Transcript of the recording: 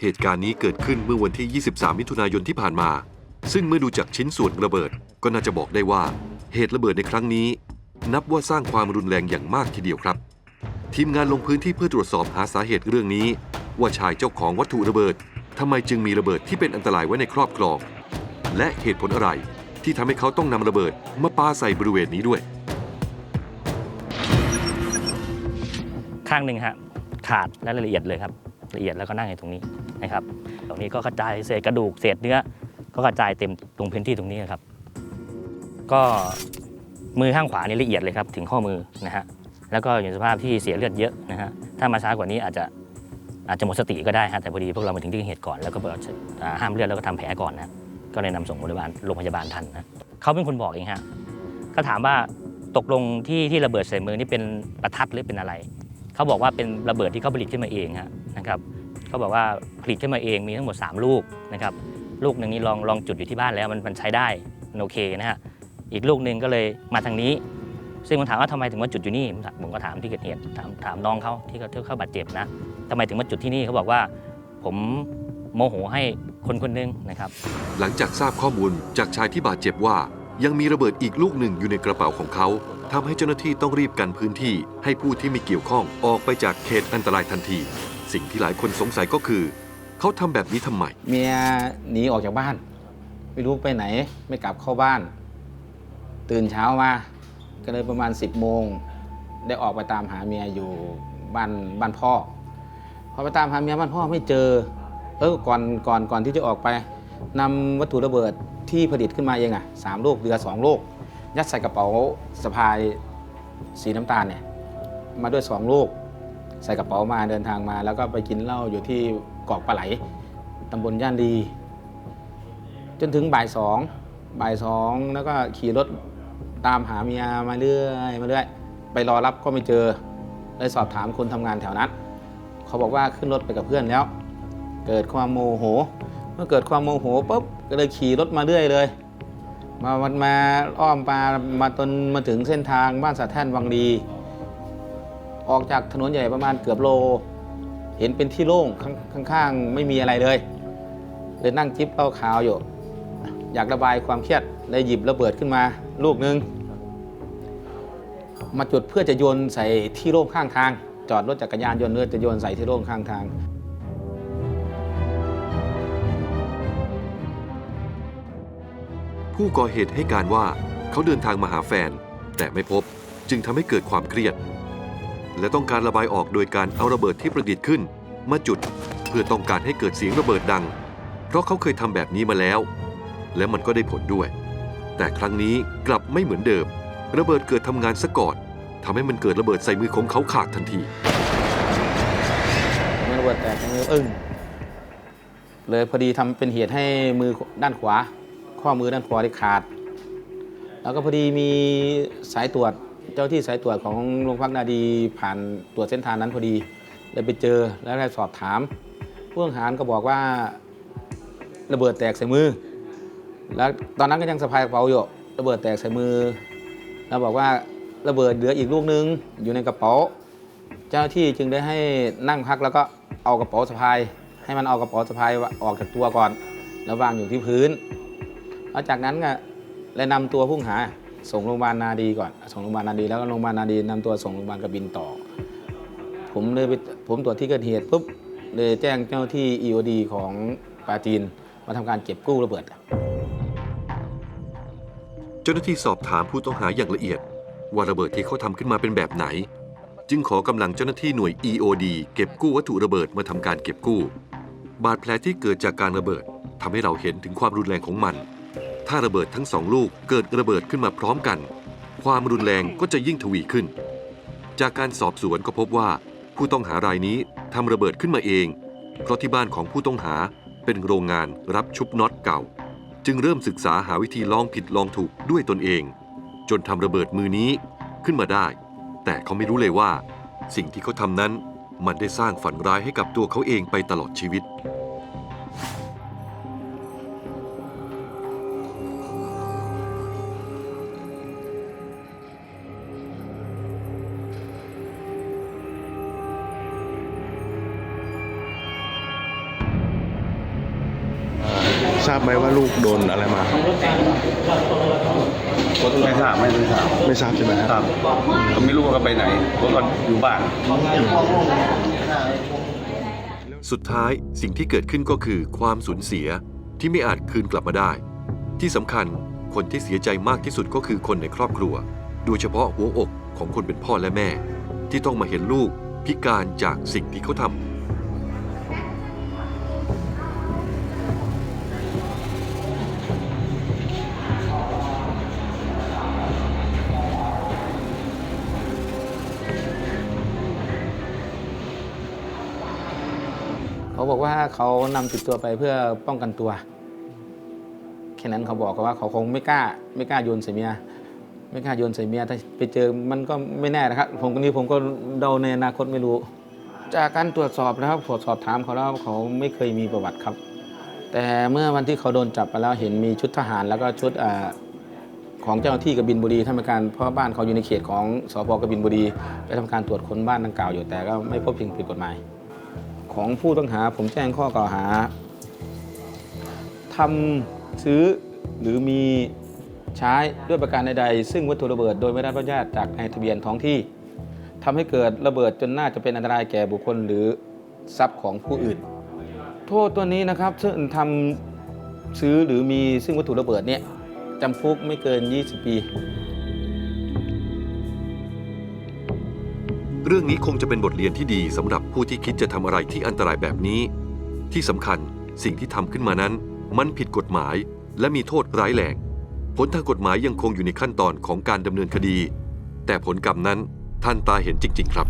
เหตุการณ์นี้เกิดขึ้นเมื่อวันที่ 23 มิถุนายนที่ผ่านมา ซึ่งเมื่อดูจากชิ้นส่วนระเบิด ก็น่าจะบอกได้ว่า เหตุระเบิดในครั้งนี้ นับว่าสร้างความรุนแรงอย่างมากทีเดียวครับ ทีมงานลงพื้นที่เพื่อตรวจสอบหาสาเหตุเรื่องนี้ ว่าชายเจ้าของวัตถุระเบิดทำไมจึงมีระเบิดที่เป็นอันตรายไว้ในครอบครอง และเหตุผลอะไรที่ทำให้เขาต้องนำระเบิดมาปาใส่บริเวณนี้ด้วย ข้างหนึ่งฮะขาดและละเอียดเลยครับ ละเอียดแล้วก็นั่งอยู่ตรงนี้นะครับ ตรงนี้ก็กระจายเศษกระดูกเศษเนื้อ ก็กระจายเต็มตรงพื้นที่ตรงนี้นะครับ ก็มือข้างขวานี่ละเอียดเลยครับถึงข้อมือนะฮะ แล้วก็อยู่ในสภาพที่เสียเลือดเยอะนะฮะ ถ้ามาช้ากว่านี้อาจจะอาจจะหมดสติก็ได้ฮะแต่พอดีพวกเรามาถึงที่เกิดเหตุก่อนแล้วก็ห้ามเลือดแล้วก็ทำแผลก่อนนะก็เลยนำส่งโรงพยาบาลโรงพยาบาลทันนะเขาเป็นคนบอกเองฮะก็ถามว่าตกลงที่ที่ระเบิดใส่มือนี่เป็นประทัดหรือเป็นอะไร เขาบอกว่าเป็นระเบิดที่เขาผลิตขึ้นมาเองฮะ นะครับเขาบอกว่าผลิตขึ้นมาเองมีทั้งหมด 3 ลูกนะครับลูกหนึ่งนี่ลองลองจุดอยู่ที่บ้านแล้วมันมันใช้ได้มันโอเคนะฮะอีกลูกหนึ่งก็เลยมาทางนี้ ซึ่งผมถามว่าทำไมถึงมาจุดอยู่นี่ผมก็ถามที่เกิดเหตุถามถามน้องเขาที่เขาเขาบาดเจ็บนะทำไมถึงมาจุดที่นี่เขาบอกว่า ผมโมโหให้คนคนหนึงนะครับ หลังจากทราบข้อมูลจากชายที่บาดเจ็บว่า ยังมีระเบิดอีกลูกหนึ่งอยู่ในกระเป๋าของเขาทำให้เจ้าหน้าที่ต้องรีบกันพื้นที่ ให้ผู้ที่ไม่เกี่ยวข้องออกไปจากเขตอันตรายทันที สิ่งที่หลายคนสงสัยก็คือ เขาทำแบบนี้ทำไม เมียหนีออกจากบ้าน ไม่รู้ไปไหน ไม่กลับเข้าบ้าน ตื่นเช้ามาก็เลยประมาณ 10บโมง ได้ออกไปตามหาเมียอยู่บ้านบ้านพ่อพอไปตามหาเมียบ้านพ่อไม่เจอ เออก่อนก่อนก่อนที่จะออกไปนำวัตถุระเบิดที่ผลิตขึ้นมาเองอะสามลูกเรือสองลูกยัดใส่กระเป๋าสะพายสีน้ำตาลเนี่ยมาด้วยสองลูก ใส่กระเป๋ามาเดินทางมา แล้วก็ไปกินเหล้าอยู่ที่เกาะปลาไหลตำบลย่านดี จนถึงบ่ายสองบ่ายสองแล้วก็ขี่รถตามหาเมียมาเรื่อยมาเรื่อยไปรอรับก็ไม่เจอเลยสอบถามคนทำงานแถวนั้น เขาบอกว่าขึ้นรถไปกับเพื่อนแล้ว เกิดความโมโห เมื่อเกิดความโมโหปุ๊บก็เลยขี่รถมาเรื่อยเลย มาวันมาอ้อมมามาจนมาถึงเส้นทางบ้านสะแท่นวังดี ออกจากถนนใหญ่ประมาณเกือบโล เห็นเป็นที่โล่งข้างขางๆ ไม่มีอะไรเลย เลยนั่งจิบเหล้าขาวอยู่ อยากระบายความเครียดเลยหยิบระเบิดขึ้นมา ลูกหนึง มาจุดเพื่อจะโยนใส่ที่โล่งข้างทาง จอดรถจักรยานยนต์เพื่อจะโยนใส่ที่โล่งข้างทางผู้ก่อเหตุให้การว่าเขาเดินทางมาหาแฟน แต่ไม่พบจึงทำให้เกิดความเครียด และต้องการระบายออกโดยการเอาระเบิดที่ประดิษฐ์ขึ้น มาจุดเพื่อต้องการให้เกิดเสียงระเบิดดัง เพราะเขาเคยทำแบบนี้มาแล้ว และมันก็ได้ผลด้วย แต่ครั้งนี้กลับไม่เหมือนเดิม ระเบิดเกิดทำงานซะก่อนทำให้มันเกิดระเบิดใส่มือของเขาขาดทันทีไม่ระเบิดแตกในมืออึ้งเลยพอดีทำเป็นเหตุให้มือด้านขวา ข้อมือด้านขวาได้ขาด แล้วก็พอดีมีสายตรวจ เจ้าที่สายตรวจของโรงพักนาดีผ่านตรวจเส้นทางนั้นพอดีเลยไปเจอแล้วได้สอบถามผู้ต้องหาก็บอกว่าระเบิดแตกใส่มือ แล้วตอนนั้นก็ยังสะพายกระเป๋าอยู่ระเบิดแตกใส่มือ แล้วบอกว่าระเบิดเหลืออีกลูกนึงอยู่ในกระเป๋า เจ้าที่จึงได้ให้นั่งพักแล้วก็เอากระเป๋าสะพาย ให้มันเอากระเป๋าสะพายออกจากตัวก่อน แล้ววางอยู่ที่พื้นแล้วจากนั้นก็เลยนำตัวผู้ต้องหา ส่งโรงพยาบาลนาดีก่อน ส่งโรงพยาบาลนาดีแล้วก็โรงพยาบาลนาดีนำตัวส่งโรงพยาบาลกระบินต่อ ผมเลยไปผมตรวจที่เกิดเหตุปุ๊บเลยแจ้งเจ้าที่ EOD ของปาจีนมาทำการเก็บกู้ระเบิด เจ้าหน้าที่สอบถามผู้ต้องหาอย่างละเอียด ว่าระเบิดที่เขาทำขึ้นมาเป็นแบบไหน จึงขอกำลังเจ้าหน้าที่หน่วย EOD เก็บกู้วัตถุระเบิดมาทำการเก็บกู้ บาดแผลที่เกิดจากการระเบิดทำให้เราเห็นถึงความรุนแรงของมัน ถ้าระเบิดทั้งสองลูกเกิดระเบิดขึ้นมาพร้อมกัน ความรุนแรงก็จะยิ่งทวีขึ้น จากการสอบสวนก็พบว่า ผู้ต้องหารายนี้ทำระเบิดขึ้นมาเอง เพราะที่บ้านของผู้ต้องหาเป็นโรงงานรับชุบน็อตเก่า จึงเริ่มศึกษาหาวิธีลองผิดลองถูกด้วยตนเอง จนทำระเบิดมือนี้ขึ้นมาได้ แต่เขาไม่รู้เลยว่า สิ่งที่เขาทำนั้นมันได้สร้างฝันร้ายให้กับตัวเขาเองไปตลอดชีวิต ทราบไหมว่าลูกโดนอะไรมา ไม่ทราบไม่ทราบไม่ทราบใช่ไหมฮะครับก็ไม่รู้ว่าเขาไปไหนเพราะก็อยู่บ้าน สุดท้ายสิ่งที่เกิดขึ้นก็คือความสูญเสียที่ไม่อาจคืนกลับมาได้ ที่สำคัญคนที่เสียใจมากที่สุดก็คือคนในครอบครัว โดยเฉพาะหัวอกของคนเป็นพ่อและแม่ ที่ต้องมาเห็นลูกพิการจากสิ่งที่เขาทำ เขาบอกว่าเขานำติดตัวไปเพื่อป้องกันตัว แค่นั้นเขาบอกว่าเขาคงไม่กล้าไม่กล้าโยนใส่เมียไม่กล้าโยนใส่เมียถ้าไปเจอมันก็ไม่แน่นะครับ ผมคนนี้ผมก็เดาในอนาคตไม่รู้ จากการตรวจสอบนะครับตรวจสอบถามเขาแล้วเขาไม่เคยมีประวัติครับ แต่เมื่อวันที่เขาโดนจับไปแล้วเห็นมีชุดทหารแล้วก็ชุดของเจ้าหน้าที่กบินบุรีทำการเพราะบ้านเขาอยู่ในเขตของสพกบินบุรีไปทำการตรวจค้นบ้านดังกล่าวอยู่แต่ก็ไม่พบสิ่งผิดกฎหมาย ของผู้ต้องหาผมแจ้งข้อกล่าวหาทำซื้อหรือมีใช้ด้วยประการใดๆ ซึ่งวัตถุระเบิดโดยไม่ได้รับอนุญาตจากนายทะเบียนท้องที่ทำให้เกิดระเบิดจนน่าจะเป็นอันตรายแก่บุคคลหรือทรัพย์ของผู้อื่น โทษตัวนี้นะครับซึ่งทำซื้อหรือมีซึ่งวัตถุระเบิดเนี่ยจำคุกไม่เกิน 20 ปี เรื่องนี้คงจะเป็นบทเรียนที่ดีสำหรับผู้ที่คิดจะทำอะไรที่อันตรายแบบนี้ ที่สำคัญสิ่งที่ทำขึ้นมานั้น มันผิดกฎหมาย และมีโทษร้ายแรงผลทางกฎหมายยังคงอยู่ในขั้นตอนของการดำเนินคดี แต่ผลกรรมนั้นท่านตาเห็นจริง ๆ ครับ